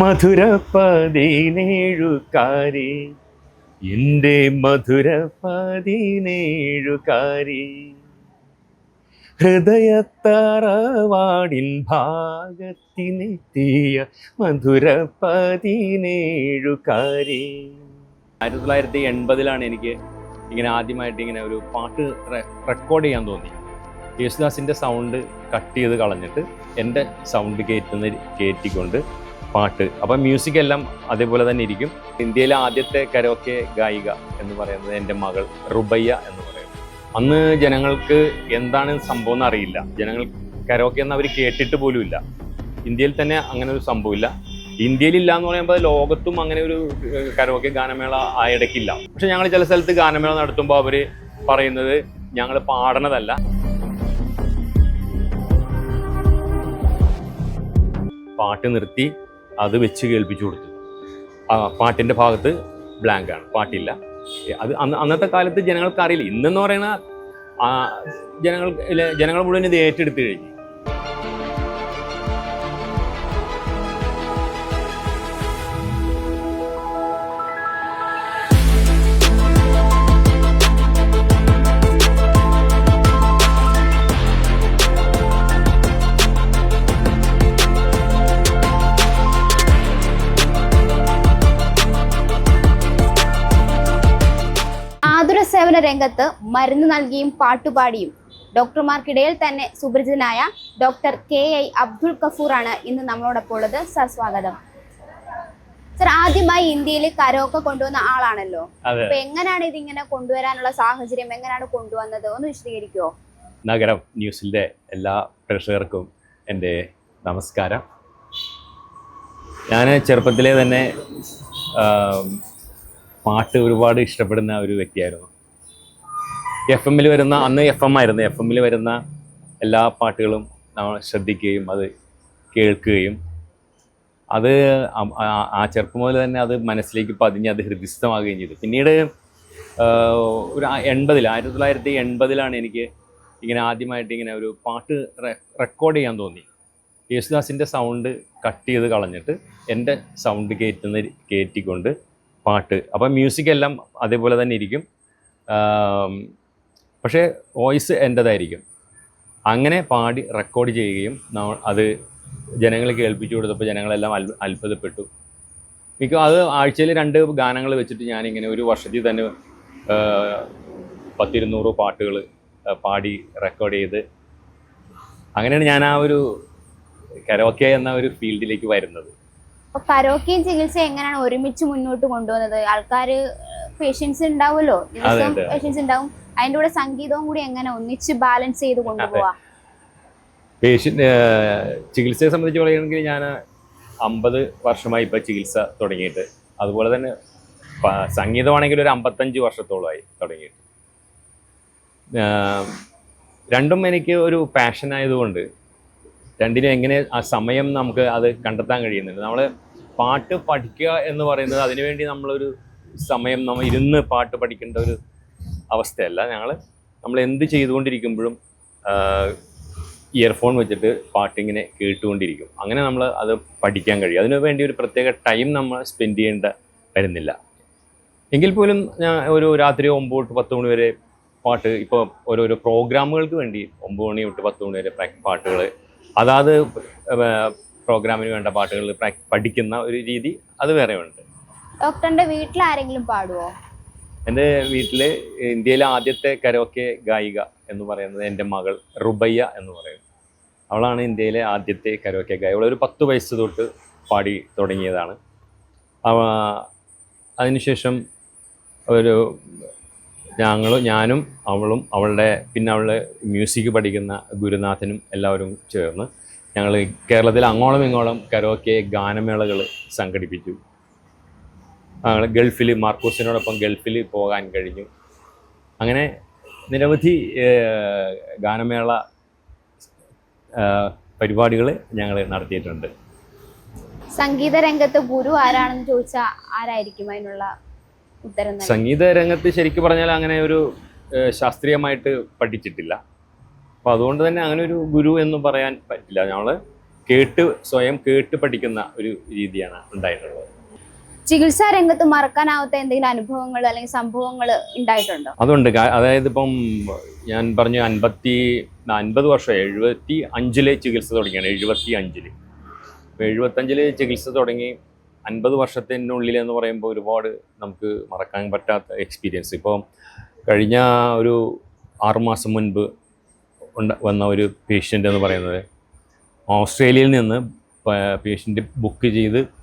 മധുര പതിനേഴുകാരി എന്റെ മധുര പതിനേഴുകാരി ഹൃദയത്തറവാടിൻ ഭാഗത്തിനെത്തിയ മധുര പതിനേഴുകാരി ആയിരത്തി തൊള്ളായിരത്തി എൺപതിലാണ് എനിക്ക് ഇങ്ങനെ ആദ്യമായിട്ട് ഇങ്ങനെ ഒരു പാട്ട് റെക്കോർഡ് ചെയ്യാൻ തോന്നി. യേശുദാസിന്റെ സൗണ്ട് കട്ട് ചെയ്ത് കളഞ്ഞിട്ട് എന്റെ സൗണ്ട് കയറ്റുന്ന കയറ്റിക്കൊണ്ട് പാട്ട്. അപ്പം മ്യൂസിക് എല്ലാം അതേപോലെ തന്നെ ഇരിക്കും. ഇന്ത്യയിലെ ആദ്യത്തെ കരോക്കെ ഗായിക എന്ന് പറയുന്നത് എന്റെ മകൾ റുബയ്യ എന്ന് പറയുന്നത് അന്ന് ജനങ്ങൾക്ക് എന്താണ് സംഭവം എന്ന് അറിയില്ല. ജനങ്ങൾ കരോക്കെ എന്ന് അവർ കേട്ടിട്ട് പോലും ഇല്ല. ഇന്ത്യയിൽ തന്നെ അങ്ങനെ ഒരു സംഭവമില്ല ഇന്ത്യയിൽ ഇല്ല എന്ന് പറയുമ്പോൾ ലോകത്തും അങ്ങനെ ഒരു കരോക്കെ ഗാനമേള ആ ഇടയ്ക്കില്ല. പക്ഷെ ഞങ്ങൾ ചില സ്ഥലത്ത് ഗാനമേള നടത്തുമ്പോൾ അവർ പറയുന്നത് ഞങ്ങൾ പാടണതല്ല. പാട്ട് നിർത്തി അത് വെച്ച് കേൾപ്പിച്ചു കൊടുത്തു. ആ പാട്ടിന്റെ ഭാഗത്ത് ആണ്. പാട്ടില്ല. അത് അന്ന് അന്നത്തെ കാലത്ത് ജനങ്ങൾക്ക് അറിയില്ല ഇന്നെന്ന് പറയുന്ന ജനങ്ങൾ ജനങ്ങൾ മുഴുവൻ ഇത് ഏറ്റെടുത്ത് കഴിഞ്ഞു. സേവന രംഗത്ത് മരുന്ന് നൽകിയും പാട്ടുപാടിയും ഡോക്ടർമാർക്കിടയിൽ തന്നെ സുപരിചിതനായ ഡോക്ടർ കെ ഐ അബ്ദുൾ കഫൂറാണ് ഇന്ന് നമ്മളോടൊപ്പം ഉള്ളത്. സർ സ്വാഗതം. സർ ആദ്യമായി ഇന്ത്യയിൽ കരോക്ക കൊണ്ടുവന്ന ആളാണല്ലോ. അപ്പൊ എങ്ങനെയാണ് ഇതിങ്ങനെ കൊണ്ടുവരാനുള്ള സാഹചര്യം? എങ്ങനെയാണ് കൊണ്ടുവന്നത്? ഒന്ന് വിശദീകരിക്കുമോ നഗരം ന്യൂസിലെ എല്ലാ പ്രേക്ഷകർക്കും എന്റെ നമസ്കാരം. ഞാൻ ചെറുപ്പത്തിലെ തന്നെ പാട്ട് ഒരുപാട് ഇഷ്ടപ്പെടുന്ന ഒരു വ്യക്തിയായിരുന്നു. എഫ് എമ്മിൽ വരുന്ന അന്ന് എഫ് എം ആയിരുന്നു. എഫ് എമ്മിൽ വരുന്ന എല്ലാ പാട്ടുകളും നമ്മൾ ശ്രദ്ധിക്കുകയും അത് കേൾക്കുകയും അത് ആ- ചെറുപ്പം മുതൽ തന്നെ അത് മനസ്സിലേക്ക് പതിഞ്ഞ് അത് ഹൃദയസ്ഥമാകുകയും ചെയ്തു. പിന്നീട് ഒരു എൺപതിൽ ആയിരത്തി തൊള്ളായിരത്തി എൺപതിലാണ് എനിക്ക് ഇങ്ങനെ ആദ്യമായിട്ട് ഇങ്ങനെ ഒരു പാട്ട് റെക്കോർഡ് ചെയ്യാൻ തോന്നി. യേശുദാസിന്റെ സൗണ്ട് കട്ട് ചെയ്ത് കളഞ്ഞിട്ട് എന്റെ സൗണ്ട് കയറ്റുന്ന കയറ്റിക്കൊണ്ട് പാട്ട്. അപ്പം മ്യൂസിക് എല്ലാം അതേപോലെ തന്നെ ഇരിക്കും. പക്ഷേ വോയിസ് എന്റെതായിരിക്കും അങ്ങനെ പാടി റെക്കോർഡ് ചെയ്യുകയും അത് ജനങ്ങളെ കേൾപ്പിച്ചു കൊടുത്തപ്പോൾ ജനങ്ങളെല്ലാം അത്ഭു അത്ഭുതപ്പെട്ടു. മിക്ക അത് ആഴ്ചയിൽ രണ്ട് ഗാനങ്ങൾ വെച്ചിട്ട് ഞാനിങ്ങനെ ഒരു വർഷത്തിൽ തന്നെ പത്തിരുന്നൂറ് പാട്ടുകൾ പാടി റെക്കോർഡ് ചെയ്ത് അങ്ങനെയാണ് ഞാൻ ആ ഒരു കരോക്കെ എന്ന ഒരു ഫീൽഡിലേക്ക് വരുന്നത്. കരോക്കെയും ചികിത്സയും എങ്ങനെയാണ് ഒരുമിച്ച് മുന്നോട്ട് കൊണ്ടുപോകുന്നത്? ആൾക്കാർ പേഷ്യൻസ് ഉണ്ടാവുമല്ലോ. പേഷ്യൻസ് ഉണ്ടാവും? അതിന്റെ കൂടെ സംഗീതവും കൂടി എങ്ങനെ ഒന്നിച്ച് ബാലൻസ് ചെയ്ത് കൊണ്ടുപോവാ? പേഷ്യന്റ് ചികിത്സയെ സംബന്ധിച്ച് പറയുകയാണെങ്കിൽ ഞാൻ അമ്പത് വർഷമായി ഇപ്പോൾ ചികിത്സ തുടങ്ങിയിട്ട്. അതുപോലെ തന്നെ സംഗീതമാണെങ്കിൽ ഒരു അമ്പത്തഞ്ച് വർഷത്തോളമായി തുടങ്ങിയിട്ട്. രണ്ടും എനിക്ക് ഒരു പാഷൻ ആയതുകൊണ്ട് രണ്ടിനും എങ്ങനെ ആ സമയം നമുക്ക് അത് കണ്ടെത്താൻ കഴിയുന്നുണ്ട്. നമ്മൾ പാട്ട് പഠിക്കുക എന്ന് പറയുന്നത് അതിനുവേണ്ടി നമ്മളൊരു സമയം നമ്മൾ ഇരുന്ന് പാട്ട് പഠിക്കേണ്ട ഒരു അവസ്ഥയല്ല. ഞങ്ങൾ നമ്മൾ എന്ത് ചെയ്തുകൊണ്ടിരിക്കുമ്പോഴും ഇയർഫോൺ വെച്ചിട്ട് പാട്ടിങ്ങനെ കേട്ടുകൊണ്ടിരിക്കും. അങ്ങനെ നമ്മൾ അത് പഠിക്കാൻ കഴിയും. അതിനു വേണ്ടി ഒരു പ്രത്യേക ടൈം നമ്മൾ സ്പെൻഡ് ചെയ്യേണ്ട വരുന്നില്ല. എങ്കിൽ പോലും ഞാൻ ഒരു രാത്രി ഒമ്പത് തൊട്ട് പത്ത് മണി വരെ പാട്ട് ഇപ്പോൾ ഓരോരോ പ്രോഗ്രാമുകൾക്ക് വേണ്ടി ഒമ്പത് മണി തൊട്ട് പത്ത് മണി വരെ പാട്ടുകൾ അതാത് പ്രോഗ്രാമിന് വേണ്ട പാട്ടുകൾ പഠിക്കുന്ന ഒരു രീതി അത് വേറെ ഉണ്ട് ഡോക്ടറിന്റെ വീട്ടിൽ ആരെങ്കിലും പാടുവോ? എന്റെ വീട്ടിൽ ഇന്ത്യയിലെ ആദ്യത്തെ കരോക്കെ ഗായിക എന്ന് പറയുന്നത് എന്റെ മകൾ റുബയ്യ എന്ന് പറയും. അവളാണ് ഇന്ത്യയിലെ ആദ്യത്തെ കരോക്കെ ഗായിക. അവളൊരു പത്ത് വയസ്സ് തൊട്ട് പാടി തുടങ്ങിയതാണ്. അതിനുശേഷം ഒരു ഞങ്ങൾ ഞാനും അവളും അവളുടെ പിന്നെ അവളുടെ മ്യൂസിക് പഠിക്കുന്ന ഗുരുനാഥനും എല്ലാവരും ചേർന്ന് ഞങ്ങൾ കേരളത്തിൽ അങ്ങോളം ഇങ്ങോളം കരോക്കെ ഗാനമേളകൾ സംഘടിപ്പിച്ചു. ഞങ്ങൾ ഗൾഫിൽ മാർക്കോസിനോടൊപ്പം ഗൾഫിൽ പോകാൻ കഴിഞ്ഞു. അങ്ങനെ നിരവധി ഗാനമേള പരിപാടികൾ ഞങ്ങൾ നടത്തിയിട്ടുണ്ട്. സംഗീത രംഗത്ത് ഗുരു ആരാണെന്ന് ചോദിച്ചാൽ ആരായിരിക്കും അതിനുള്ള ഉത്തരം സംഗീത രംഗത്ത് ശരിക്കും പറഞ്ഞാൽ അങ്ങനെ ഒരു ശാസ്ത്രീയമായിട്ട് പഠിച്ചിട്ടില്ല. അപ്പോൾ അതുകൊണ്ട് തന്നെ അങ്ങനെ ഒരു ഗുരു എന്ന് പറയാൻ പറ്റില്ല. ഞങ്ങൾ കേട്ട് സ്വയം കേട്ട് പഠിക്കുന്ന ഒരു രീതിയാണ് ഉണ്ടായിട്ടുള്ളത്. ചികിത്സാ രംഗത്ത് മറക്കാനാവാത്ത എന്തെങ്കിലും അനുഭവങ്ങൾ അല്ലെങ്കിൽ സംഭവങ്ങൾ ഉണ്ടായിട്ടുണ്ടോ? അതുണ്ട്. അതായത് ഇപ്പം ഞാൻ പറഞ്ഞു അൻപത്തി അൻപത് വർഷം എഴുപത്തി അഞ്ചിലെ ചികിത്സ തുടങ്ങിയാണ്. എഴുപത്തി അഞ്ചിൽ. അപ്പോൾ എഴുപത്തഞ്ചിൽ ചികിത്സ തുടങ്ങി അൻപത് വർഷത്തിനുള്ളിൽ എന്ന് പറയുമ്പോൾ ഒരുപാട് നമുക്ക് മറക്കാൻ പറ്റാത്ത എക്സ്പീരിയൻസ് ഇപ്പോൾ കഴിഞ്ഞ ഒരു ആറുമാസം മുൻപ് ഉണ്ട വന്ന ഒരു പേഷ്യന്റ് എന്ന് പറയുന്നത്. ഓസ്ട്രേലിയയിൽ നിന്ന് പേഷ്യന്റ് ബുക്ക് ചെയ്ത്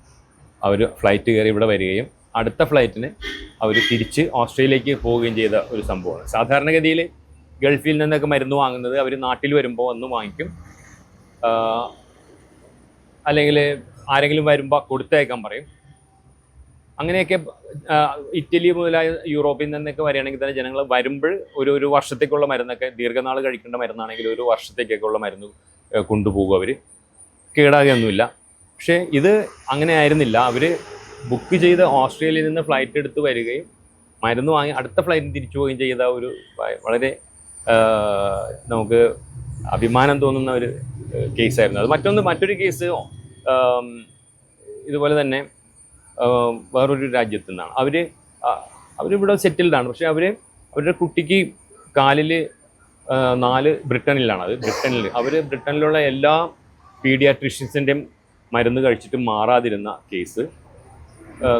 അവർ ഫ്ലൈറ്റ് കയറി ഇവിടെ വരികയും അടുത്ത ഫ്ലൈറ്റിന് അവർ തിരിച്ച് ഓസ്ട്രേലിയയിലേക്ക് പോവുകയും ചെയ്ത ഒരു സംഭവമാണ്. സാധാരണഗതിയിൽ ഗൾഫിൽ നിന്നൊക്കെ മരുന്ന് വാങ്ങുന്നത് അവർ നാട്ടിൽ വരുമ്പോൾ വന്ന് വാങ്ങിക്കും. അല്ലെങ്കിൽ ആരെങ്കിലും വരുമ്പോൾ കൊടുത്തയക്കാൻ പറയും. അങ്ങനെയൊക്കെ ഇറ്റലി മുതലായ യൂറോപ്പിൽ നിന്നൊക്കെ വരികയാണെങ്കിൽ തന്നെ ജനങ്ങൾ വരുമ്പോൾ ഒരു ഒരു വർഷത്തേക്കുള്ള മരുന്നൊക്കെ ദീർഘനാൾ കഴിക്കേണ്ട മരുന്നാണെങ്കിൽ ഒരു വർഷത്തേക്കൊക്കെ ഉള്ള മരുന്ന് കൊണ്ടുപോകും അവർ കേടാകുകയൊന്നുമില്ല പക്ഷേ ഇത് അങ്ങനെ ആയിരുന്നില്ല. അവർ ബുക്ക് ചെയ്ത് ഓസ്ട്രേലിയയിൽ നിന്ന് ഫ്ലൈറ്റ് എടുത്ത് വരികയും മരുന്ന് വാങ്ങി അടുത്ത ഫ്ലൈറ്റിന് തിരിച്ചു പോവുകയും ചെയ്ത ഒരു വളരെ നമുക്ക് അഭിമാനം തോന്നുന്ന ഒരു കേസായിരുന്നു അത് മറ്റൊന്ന് മറ്റൊരു കേസ് ഇതുപോലെ തന്നെ വേറൊരു രാജ്യത്തു നിന്നാണ്. അവർ അവരിവിടെ സെറ്റിൽഡാണ് പക്ഷേ അവർ അവരുടെ കുട്ടിക്ക് കാലിൽ നാല് ബ്രിട്ടനിലാണ്. അത് ബ്രിട്ടനിൽ അവർ ബ്രിട്ടനിലുള്ള എല്ലാ പീഡിയാട്രിഷ്യൻസിന്റെയും മരുന്ന് കഴിച്ചിട്ട് മാറാതിരുന്ന കേസ്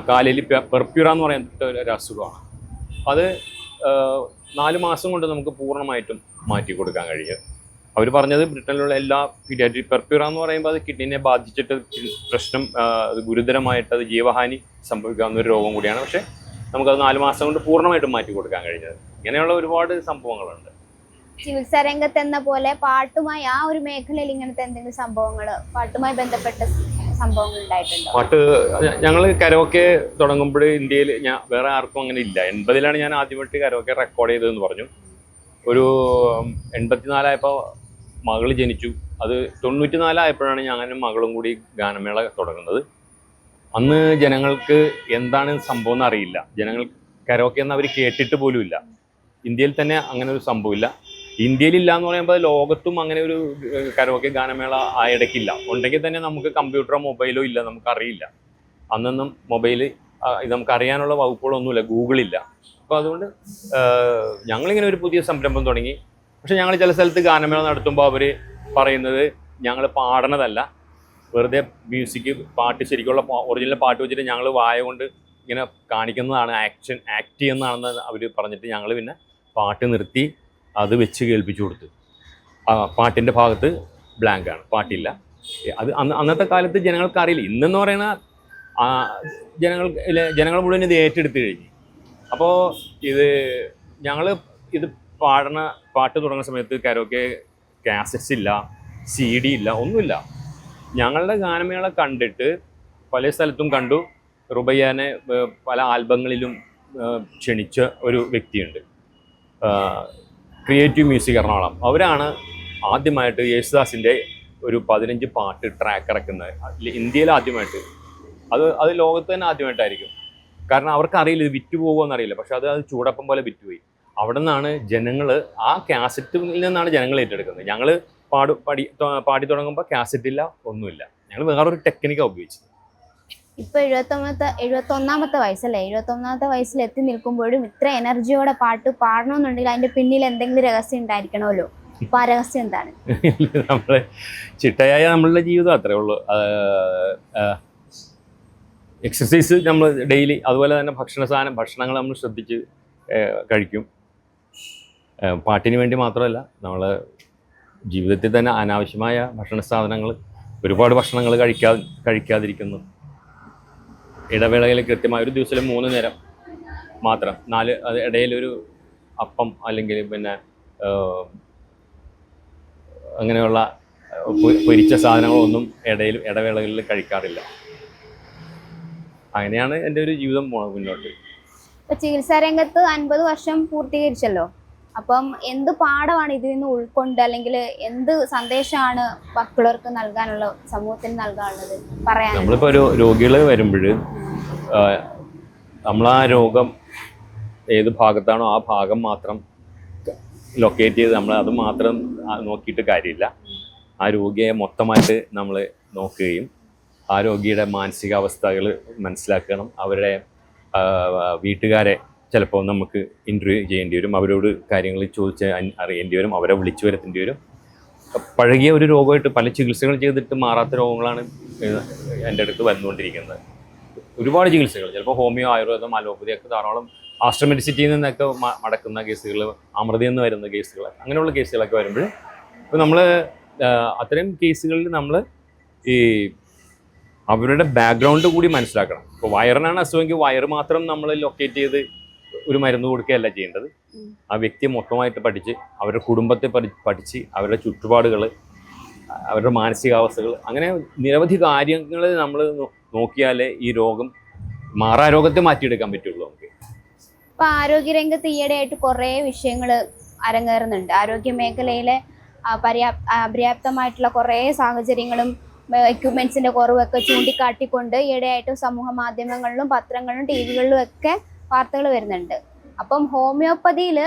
കാലിൽ പെർപ്യൂറ എന്ന് പറയുന്ന ഒരു അസുഖമാണ്. അത് നാല് മാസം കൊണ്ട് നമുക്ക് പൂർണമായിട്ടും മാറ്റി കൊടുക്കാൻ കഴിയും. അവർ പറഞ്ഞത് ബ്രിട്ടനിലുള്ള എല്ലാ പീഡിയാട്രി പെർപ്യൂറ എന്ന് പറയുമ്പോൾ അത് കിഡ്നിനെ ബാധിച്ചിട്ട് പ്രശ്നം ഗുരുതരമായിട്ട് അത് ജീവഹാനി സംഭവിക്കാവുന്ന ഒരു രോഗം കൂടിയാണ്. പക്ഷേ നമുക്കത് നാല് മാസം കൊണ്ട് പൂർണമായിട്ടും മാറ്റി കൊടുക്കാൻ കഴിഞ്ഞത്. ഇങ്ങനെയുള്ള ഒരുപാട് സംഭവങ്ങളുണ്ട്. ചികിത്സാ രംഗത്ത് എന്ന പോലെ പാട്ടുമായി ആ ഒരു മേഖലയിൽ ഇങ്ങനത്തെ എന്തെങ്കിലും സംഭവങ്ങൾ പാട്ടുമായി ബന്ധപ്പെട്ട സംഭവങ്ങൾ ഉണ്ടായിട്ടുണ്ട്? പാട്ട് ഞങ്ങൾ കരോക്കെ തുടങ്ങുമ്പോൾ ഇന്ത്യയിൽ ഞാൻ വേറെ ആർക്കും അങ്ങനെ ഇല്ല. എൺപതിലാണ് ഞാൻ ആദ്യമായിട്ട് കരോക്കെ റെക്കോർഡ് ചെയ്തതെന്ന് പറഞ്ഞു. ഒരു എൺപത്തിനാലായപ്പോൾ മകൾ ജനിച്ചു. അത് തൊണ്ണൂറ്റി നാലായപ്പോഴാണ് ഞാനും മകളും കൂടി ഗാനമേള തുടങ്ങുന്നത്. അന്ന് ജനങ്ങൾക്ക് എന്താണ് സംഭവം എന്നറിയില്ല. ജനങ്ങൾ കരോക്കെ എന്ന് അവർ കേട്ടിട്ട് പോലും ഇല്ല ഇന്ത്യയിൽ തന്നെ അങ്ങനെ ഒരു സംഭവമില്ല ഇന്ത്യയിൽ ഇല്ല എന്ന് പറയുമ്പോൾ ലോകത്തും അങ്ങനെ ഒരു കരോക്കെ ഗാനമേള ആ ഇടയ്ക്കില്ല. ഉണ്ടെങ്കിൽ തന്നെ നമുക്ക് കമ്പ്യൂട്ടറോ മൊബൈലോ ഇല്ല നമുക്കറിയില്ല. അന്നൊന്നും മൊബൈൽ ഇത് നമുക്ക് അറിയാനുള്ള വകുപ്പുകളൊന്നുമില്ല ഗൂഗിളില്ല. അപ്പോൾ അതുകൊണ്ട് ഞങ്ങളിങ്ങനെ ഒരു പുതിയ സംരംഭം തുടങ്ങി. പക്ഷെ ഞങ്ങൾ ചില സ്ഥലത്ത് ഗാനമേള നടത്തുമ്പോൾ അവർ പറയുന്നത് ഞങ്ങൾ പാടണതല്ല. വെറുതെ മ്യൂസിക് പാട്ട് ശരിക്കുള്ള ഒറിജിനൽ പാട്ട് വെച്ചിട്ട് ഞങ്ങൾ വായ കൊണ്ട് ഇങ്ങനെ കാണിക്കുന്നതാണ് ആക്ഷൻ ആക്ട് ചെയ്യുന്നതാണെന്ന് അവർ പറഞ്ഞിട്ട് ഞങ്ങൾ പിന്നെ പാട്ട് നിർത്തി. അത് വെച്ച് കേൾപ്പിച്ചു കൊടുത്ത്. പാട്ടിന്റെ ഭാഗത്ത് ബ്ലാങ്കാണ് പാട്ടില്ല. അത് അന്ന് അന്നത്തെ കാലത്ത് ജനങ്ങൾക്ക് അറിയില്ല. ഇന്നെന്ന് പറയുന്ന ജനങ്ങൾ ജനങ്ങൾ മുഴുവൻ ഇത് ഏറ്റെടുത്ത് കഴിഞ്ഞു. അപ്പോൾ ഇത് ഞങ്ങൾ ഇത് പാടണ പാട്ട് തുടങ്ങുന്ന സമയത്ത് കരോക്കെ കാസറ്റ്സ് ഇല്ല സി ഡി ഇല്ല ഒന്നുമില്ല. ഞങ്ങളുടെ ഗാനമേള കണ്ടിട്ട് പല സ്ഥലത്തും കണ്ടു. റുബയ്യാനെ പല ആൽബങ്ങളിലും ക്ഷണിച്ച ഒരു വ്യക്തിയുണ്ട്. Creative music Ernakulam. അവരാണ് ആദ്യമായിട്ട് യേശുദാസിന്റെ ഒരു പതിനഞ്ച് പാട്ട് ട്രാക്ക് ഇറക്കുന്നത്. ഇന്ത്യയിൽ ആദ്യമായിട്ട്. അത് അത് ലോകത്ത് തന്നെ ആദ്യമായിട്ടായിരിക്കും. കാരണം അവർക്കറിയില്ല ഇത് വിറ്റ് പോകുമോ അറിയില്ല പക്ഷെ അത് അത് ചൂടപ്പം പോലെ വിറ്റുപോയി അവിടെ നിന്നാണ് ജനങ്ങൾ ആ കാസറ്റിൽ നിന്നാണ് ജനങ്ങൾ ഏറ്റെടുക്കുന്നത്. ഞങ്ങൾ പാടു പാടി പാടി തുടങ്ങുമ്പോൾ കാസറ്റ് ഇല്ല ഒന്നുമില്ല. ഞങ്ങൾ വേറൊരു ടെക്നിക്കാണ് ഉപയോഗിച്ചത്. ഇപ്പൊ എഴുപത്തൊന്നാമത്തെ എഴുപത്തി ഒന്നാമത്തെ വയസ്സല്ലേ? എഴുപത്തി ഒന്നാമത്തെ വയസ്സിൽ എത്തി നിൽക്കുമ്പോഴും ഇത്ര എനർജിയോടെ പാട്ട് പാടണമെന്നുണ്ടെങ്കിൽ അതിന്റെ പിന്നിൽ എന്തെങ്കിലും രഹസ്യം ഉണ്ടായിരിക്കണമല്ലോ? ഇപ്പൊ ആ രഹസ്യം എന്താണ്? നമ്മളെ ചിട്ടയായ നമ്മളുടെ ജീവിതം അത്രേ ഉള്ളൂ. എക്സസൈസ് നമ്മൾ ഡെയിലി അതുപോലെ തന്നെ ഭക്ഷണ സാധനം ഭക്ഷണങ്ങൾ നമ്മൾ ശ്രദ്ധിച്ച് കഴിക്കും. പാട്ടിന് വേണ്ടി മാത്രമല്ല നമ്മൾ ജീവിതത്തിൽ തന്നെ അനാവശ്യമായ ഭക്ഷണ സാധനങ്ങൾ ഒരുപാട് ഭക്ഷണങ്ങൾ കഴിക്കാ കഴിക്കാതിരിക്കുന്നു. ഇടവേളയിൽ കൃത്യമായ ഒരു ദിവസത്തിൽ മൂന്ന് നേരം മാത്രം. നാല് അത് ഇടയിലൊരു അപ്പം അല്ലെങ്കിൽ പിന്നെ അങ്ങനെയുള്ള പൊരിച്ച സാധനങ്ങളൊന്നും ഇടയിൽ ഇടവേളകളിൽ കഴിക്കാറില്ല. അങ്ങനെയാണ് എന്റെ ഒരു ജീവിതം മുന്നോട്ട്. ചികിത്സാരംഗത്ത് ചികിത്സാ രംഗത്ത് അൻപത് വർഷം പൂർത്തീകരിച്ചല്ലോ? അപ്പം എന്ത് പാഠമാണ് ഇതിൽ നിന്ന് ഉൾക്കൊണ്ട് അല്ലെങ്കിൽ എന്ത് സന്ദേശമാണ് മക്കളവർക്ക് നൽകാനുള്ള സമൂഹത്തിന് നൽകാനുള്ളത്? പറയാൻ. നമ്മളിപ്പോൾ ഒരു രോഗികൾ വരുമ്പോൾ നമ്മൾ ആ രോഗം ഏത് ഭാഗത്താണോ ആ ഭാഗം മാത്രം ലൊക്കേറ്റ് ചെയ്ത് നമ്മൾ അത് മാത്രം നോക്കിയിട്ട് കാര്യമില്ല. ആ രോഗിയെ മൊത്തമായിട്ട് നമ്മൾ നോക്കുകയും ആ രോഗിയുടെ മാനസികാവസ്ഥകൾ മനസ്സിലാക്കണം. അവരുടെ വീട്ടുകാരെ ചിലപ്പോൾ നമുക്ക് ഇന്റർവ്യൂ ചെയ്യേണ്ടി വരും. അവരോട് കാര്യങ്ങൾ ചോദിച്ച് അറിയേണ്ടി വരും. അവരെ വിളിച്ചു വരുത്തേണ്ടി വരും. പഴകിയ ഒരു രോഗമായിട്ട് പല ചികിത്സകൾ ചെയ്തിട്ട് മാറാത്ത രോഗങ്ങളാണ് എന്റെ അടുത്ത് വന്നുകൊണ്ടിരിക്കുന്നത്. ഒരുപാട് ചികിത്സകൾ. ചിലപ്പോൾ ഹോമിയോ ആയുർവേദം അലോപ്പതി ഒക്കെ ധാരാളം ആസ്ട്രമെഡിസിറ്റിയിൽ നിന്നൊക്കെ മടക്കുന്ന കേസുകൾ അമൃതി നിന്ന് വരുന്ന കേസുകൾ അങ്ങനെയുള്ള കേസുകളൊക്കെ വരുമ്പോൾ ഇപ്പോൾ നമ്മൾ അത്തരം കേസുകളിൽ നമ്മൾ ഈ അവരുടെ ബാക്ക്ഗ്രൗണ്ട് കൂടി മനസ്സിലാക്കണം. ഇപ്പോൾ വയറിനാണ് അസുഖമെങ്കിൽ വയറ് മാത്രം നമ്മൾ ലൊക്കേറ്റ് ചെയ്ത് ഒരു മരുന്ന് കൊടുക്കുകയല്ല ചെയ്യേണ്ടത്. ആ വ്യക്തിയെ മൊത്തമായിട്ട് പഠിച്ച് അവരുടെ കുടുംബത്തെ പഠി പഠിച്ച് അവരുടെ ചുറ്റുപാടുകൾ അവരുടെ മാനസികാവസ്ഥകൾ അങ്ങനെ നിരവധി കാര്യങ്ങൾ നമ്മൾ നോക്കിയാലേ ഈ രോഗം മാറാ രോഗത്തെ മാറ്റിയെടുക്കാൻ പറ്റുള്ളൂ നമുക്ക്. ഇപ്പൊ ആരോഗ്യരംഗത്ത് ഈയിടെയായിട്ട് കുറേ വിഷയങ്ങൾ അരങ്ങേറുന്നുണ്ട്. ആരോഗ്യ മേഖലയിലെ അപര്യാപ്തമായിട്ടുള്ള കുറേ സാഹചര്യങ്ങളും എക്യുപ്മെന്റ്സിന്റെ കുറവൊക്കെ ചൂണ്ടിക്കാട്ടിക്കൊണ്ട് ഈയിടെയായിട്ട് സമൂഹ മാധ്യമങ്ങളിലും പത്രങ്ങളിലും ടി വികളിലും ഒക്കെ വാർത്തകൾ വരുന്നുണ്ട്. അപ്പം ഹോമിയോപ്പതിയിൽ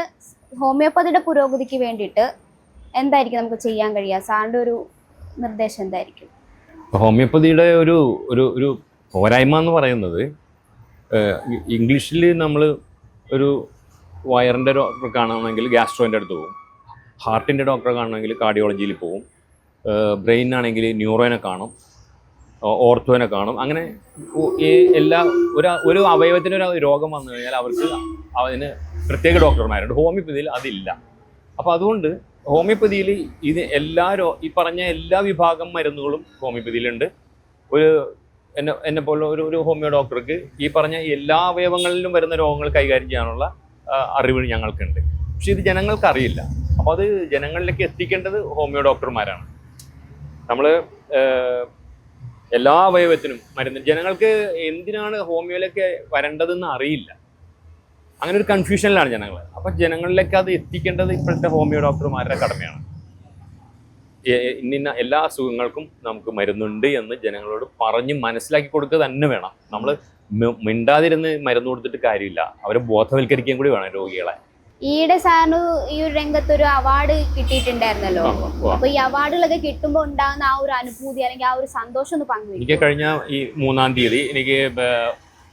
ഹോമിയോപ്പതിയുടെ പുരോഗതിക്ക് വേണ്ടിയിട്ട് എന്തായിരിക്കും നമുക്ക് ചെയ്യാൻ കഴിയുക? സാറിന്റെ ഒരു നിർദ്ദേശം എന്തായിരിക്കും? ഹോമിയോപ്പതിയുടെ ഒരു ഒരു ഒരു പോരായ്മ എന്ന് പറയുന്നത് ഇംഗ്ലീഷിൽ നമ്മൾ ഒരു വയറിന്റെ ഡോക്ടർ കാണണമെങ്കിൽ ഗ്യാസ്ട്രോന്റെ അടുത്ത് പോകും. ഹാർട്ടിന്റെ ഡോക്ടറെ കാണണമെങ്കിൽ കാർഡിയോളജിയിൽ പോകും. ബ്രെയിൻ ആണെങ്കിൽ ന്യൂറോനെ കാണും. ഓർത്തോനെ കാണും. അങ്ങനെ ഈ എല്ലാ ഒരു ഒരു അവയവത്തിന് ഒരു രോഗം വന്നു കഴിഞ്ഞാൽ അവർക്ക് അതിന് പ്രത്യേക ഡോക്ടർമാരുണ്ട്. ഹോമിയോപ്പതിയിൽ അതില്ല. അപ്പോൾ അതുകൊണ്ട് ഹോമിയോപ്പതിയിൽ ഇത് എല്ലാ രോ ഈ പറഞ്ഞ എല്ലാ വിഭാഗം മരുന്നുകളും ഹോമിയോപ്പതിയിലുണ്ട്. ഒരു എന്നെ എന്നെ പോലെ ഒരു ഒരു ഹോമിയോ ഡോക്ടർക്ക് ഈ പറഞ്ഞ എല്ലാ അവയവങ്ങളിലും വരുന്ന രോഗങ്ങൾ കൈകാര്യം ചെയ്യാനുള്ള അറിവ് ഞങ്ങൾക്കുണ്ട്. പക്ഷേ ഇത് ജനങ്ങൾക്ക് അറിയില്ല. അപ്പോൾ അത് ജനങ്ങളിലേക്ക് എത്തിക്കേണ്ടത് ഹോമിയോ ഡോക്ടർമാരാണ്. നമ്മൾ എല്ലാ അവയവത്തിനും മരുന്ന്. ജനങ്ങൾക്ക് എന്തിനാണ് ഹോമിയോയിലേക്ക് വരേണ്ടതെന്ന് അറിയില്ല. അങ്ങനെ ഒരു കൺഫ്യൂഷനിലാണ് ജനങ്ങൾ അപ്പം ജനങ്ങളിലേക്ക് അത് എത്തിക്കേണ്ടത് ഇപ്പോഴത്തെ ഹോമിയോ ഡോക്ടർമാരുടെ കടമയാണ്. ഇന്നിന്ന എല്ലാ അസുഖങ്ങൾക്കും നമുക്ക് മരുന്നുണ്ട് എന്ന് ജനങ്ങളോട് പറഞ്ഞ് മനസ്സിലാക്കി കൊടുക്കുക തന്നെ വേണം. നമ്മൾ മിണ്ടാതിരുന്ന് മരുന്ന് കൊടുത്തിട്ട് കാര്യമില്ല. അവരെ ബോധവൽക്കരിക്കുകയും കൂടി വേണം രോഗികളെ. ഈയിടെ സാറിന് ഈ ഒരു രംഗത്ത് ഒരു അവാർഡ് കിട്ടിയിട്ടുണ്ടായിരുന്നല്ലോ. അപ്പൊ ഈ അവാർഡുകളൊക്കെ കിട്ടുമ്പോ ഉണ്ടാകുന്ന ആ ഒരു അനുഭൂതി അല്ലെങ്കിൽ ആ ഒരു സന്തോഷം ഒന്ന് എനിക്ക് കഴിഞ്ഞ ഈ മൂന്നാം തീയതി എനിക്ക്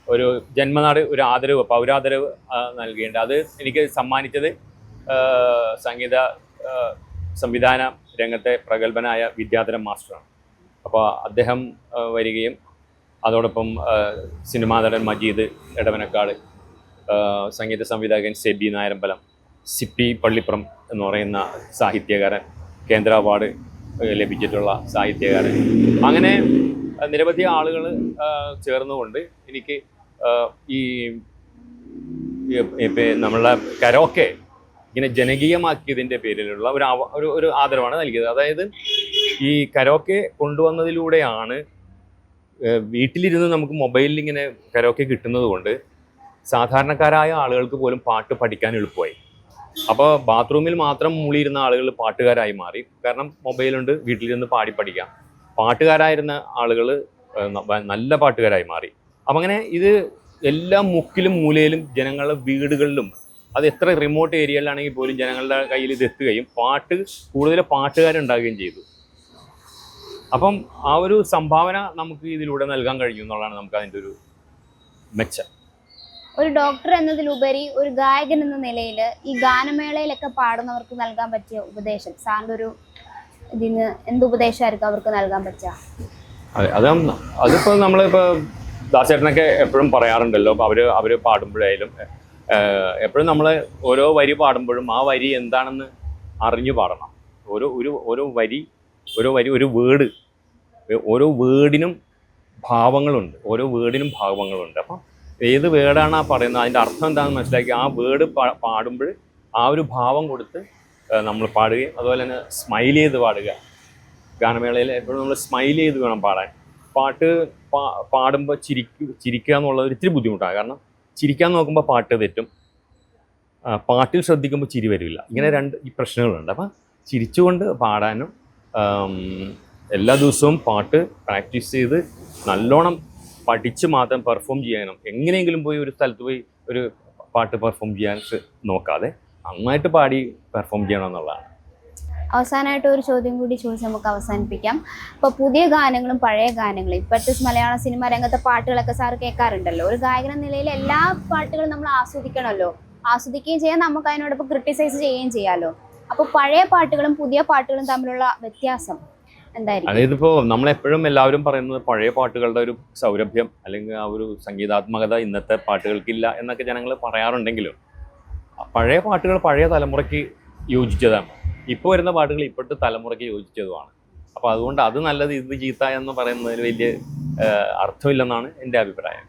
ഒരു ജന്മനാട് ഒരു ആദരവ് പൗരാദരവ് നൽകിയിട്ടുണ്ട്. അത് എനിക്ക് സമ്മാനിച്ചത് സംഗീത സംവിധാന രംഗത്തെ പ്രഗത്ഭനായ വിദ്യാധരൻ മാസ്റ്ററാണ്. അപ്പോൾ അദ്ദേഹം വരികയും അതോടൊപ്പം സിനിമാ നടൻ മജീദ് എടവനക്കാട് സംഗീത സംവിധായകൻ സെബി നായരമ്പലം പി പള്ളിപ്പുറം എന്ന് പറയുന്ന സാഹിത്യകാരൻ കേന്ദ്ര അവാർഡ് ലഭിച്ചിട്ടുള്ള സാഹിത്യകാരൻ. അങ്ങനെ നിരവധി ആളുകൾ ചേർന്നുകൊണ്ട് എനിക്ക് ഈ ഇപ്പം നമ്മളുടെ കരോക്കെ ഇങ്ങനെ ജനകീയമാക്കിയതിന്റെ പേരിലുള്ള ഒരു ഒരു ഒരു ആദരവാണ് നൽകിയത്. അതായത് ഈ കരോക്കെ കൊണ്ടുവന്നതിലൂടെയാണ് വീട്ടിലിരുന്ന് നമുക്ക് മൊബൈലിൽ ഇങ്ങനെ കരോക്കെ കിട്ടുന്നത് കൊണ്ട് സാധാരണക്കാരായ ആളുകൾക്ക് പോലും പാട്ട് പഠിക്കാൻ എളുപ്പമായി. അപ്പോൾ ബാത്റൂമിൽ മാത്രം മൂളിയിരുന്ന ആളുകൾ പാട്ടുകാരായി മാറി. കാരണം മൊബൈലുണ്ട് വീട്ടിലിരുന്ന് പാടി പഠിക്കാം. പാട്ടുകാരായിരുന്ന ആളുകൾ നല്ല പാട്ടുകാരായി മാറി. അപ്പം അങ്ങനെ ഇത് എല്ലാ മുക്കിലും മൂലയിലും ജനങ്ങളുടെ വീടുകളിലും അത് എത്ര റിമോട്ട് ഏരിയയിലാണെങ്കിൽ പോലും ജനങ്ങളുടെ കയ്യിൽ ഇത് എത്തുകയും പാട്ട് കൂടുതൽ പാട്ടുകാരുണ്ടാകുകയും ചെയ്തു. അപ്പം ആ ഒരു സംഭാവന നമുക്ക് ഇതിലൂടെ നൽകാൻ കഴിയും എന്നുള്ളതാണ് നമുക്ക് അതിന്റെ ഒരു മെച്ചം. ഒരു ഡോക്ടർ എന്നതിലുപരി ഒരു ഗായകൻ എന്ന നിലയിൽ ഈ ഗാനമേളയിലൊക്കെ പാടുന്നവർക്ക് നൽകാൻ പറ്റിയ ഉപദേശം സാറിന്റെ ഒരു ഇതിന് എന്ത് ഉപദേശമായിരിക്കും അവർക്ക് നൽകാൻ പറ്റുക? അതെ അത് അതിപ്പോൾ നമ്മളിപ്പോൾ ദാസേട്ടനൊക്കെ എപ്പോഴും പറയാറുണ്ടല്ലോ അവർ അവർ പാടുമ്പോഴായാലും എപ്പോഴും നമ്മൾ ഓരോ വരി പാടുമ്പോഴും ആ വരി എന്താണെന്ന് അറിഞ്ഞു പാടണം. ഓരോ ഒരു ഓരോ വരി ഓരോ വരി ഒരു വേർഡ് ഓരോ വേർഡിനും ഭാവങ്ങളുണ്ട് ഓരോ വേർഡിനും ഭാവങ്ങളുണ്ട്. അപ്പം ഏത് വേർഡാണ് ആ പറയുന്നത്? അതിന്റെ അർത്ഥം എന്താണെന്ന് മനസ്സിലാക്കി ആ വേർഡ് പാടുമ്പോൾ ആ ഒരു ഭാവം കൊടുത്ത് നമ്മൾ പാടുകയും അതുപോലെ തന്നെ സ്മൈൽ ചെയ്ത് പാടുക. ഗാനമേളയിൽ എപ്പോഴും നമ്മൾ സ്മൈൽ ചെയ്ത് വേണം പാടാൻ. പാട്ട് പാ പാടുമ്പോൾ ചിരിക്കു ചിരിക്കുക എന്നുള്ളത് ഒരിത്തിരി ബുദ്ധിമുട്ടാണ്. കാരണം ചിരിക്കാൻ നോക്കുമ്പോൾ പാട്ട് തെറ്റും. പാട്ടിൽ ശ്രദ്ധിക്കുമ്പോൾ ചിരി വരില്ല. ഇങ്ങനെ രണ്ട് ഈ പ്രശ്നങ്ങളുണ്ട്. അപ്പം ചിരിച്ചുകൊണ്ട് പാടാനും എല്ലാ ദിവസവും പാട്ട് പ്രാക്ടീസ് ചെയ്ത് നല്ലോണം പഠിച്ച് മാത്രം പെർഫോം ചെയ്യാനും എങ്ങനെയെങ്കിലും പോയി ഒരു സ്ഥലത്ത് പോയി ഒരു പാട്ട് പെർഫോം ചെയ്യാൻ നോക്കാതെ നന്നായിട്ട് പാടി പെർഫോം ചെയ്യണം എന്നുള്ളതാണ്. അവസാനമായിട്ട് ഒരു ചോദ്യം കൂടി ചോദിച്ച് നമുക്ക് അവസാനിപ്പിക്കാം. ഇപ്പോൾ പുതിയ ഗാനങ്ങളും പഴയ ഗാനങ്ങളും ഇപ്പോഴത്തെ മലയാള സിനിമ രംഗത്തെ പാട്ടുകളൊക്കെ സാർ കേൾക്കാറുണ്ടല്ലോ. ഒരു ഗായകൻ നിലയിൽ എല്ലാ പാട്ടുകളും നമ്മൾ ആസ്വദിക്കണമല്ലോ. ആസ്വദിക്കുകയും ചെയ്യാം നമുക്ക് അതിനോടൊപ്പം ക്രിട്ടിസൈസ് ചെയ്യുകയും ചെയ്യാമല്ലോ അപ്പോൾ പഴയ പാട്ടുകളും പുതിയ പാട്ടുകളും തമ്മിലുള്ള വ്യത്യാസം അതായത് ഇപ്പോൾ നമ്മളെപ്പോഴും എല്ലാവരും പറയുന്നത് പഴയ പാട്ടുകളുടെ ഒരു സൗരഭ്യം അല്ലെങ്കിൽ ആ ഒരു സംഗീതാത്മകത ഇന്നത്തെ പാട്ടുകൾക്കില്ല എന്നൊക്കെ ജനങ്ങൾ പറയാറുണ്ടെങ്കിലും പഴയ പാട്ടുകൾ പഴയ തലമുറയ്ക്ക് യോജിച്ചതാണ്. ഇപ്പോൾ വരുന്ന പാട്ടുകൾ ഇപ്പോഴത്തെ തലമുറയ്ക്ക് യോജിച്ചതുമാണ്. അപ്പോൾ അതുകൊണ്ട് അത് നല്ലത് ഇത് ചീത്ത എന്ന് പറയുന്നതിൽ വലിയ അർത്ഥമില്ലെന്നാണ് എന്റെ അഭിപ്രായം.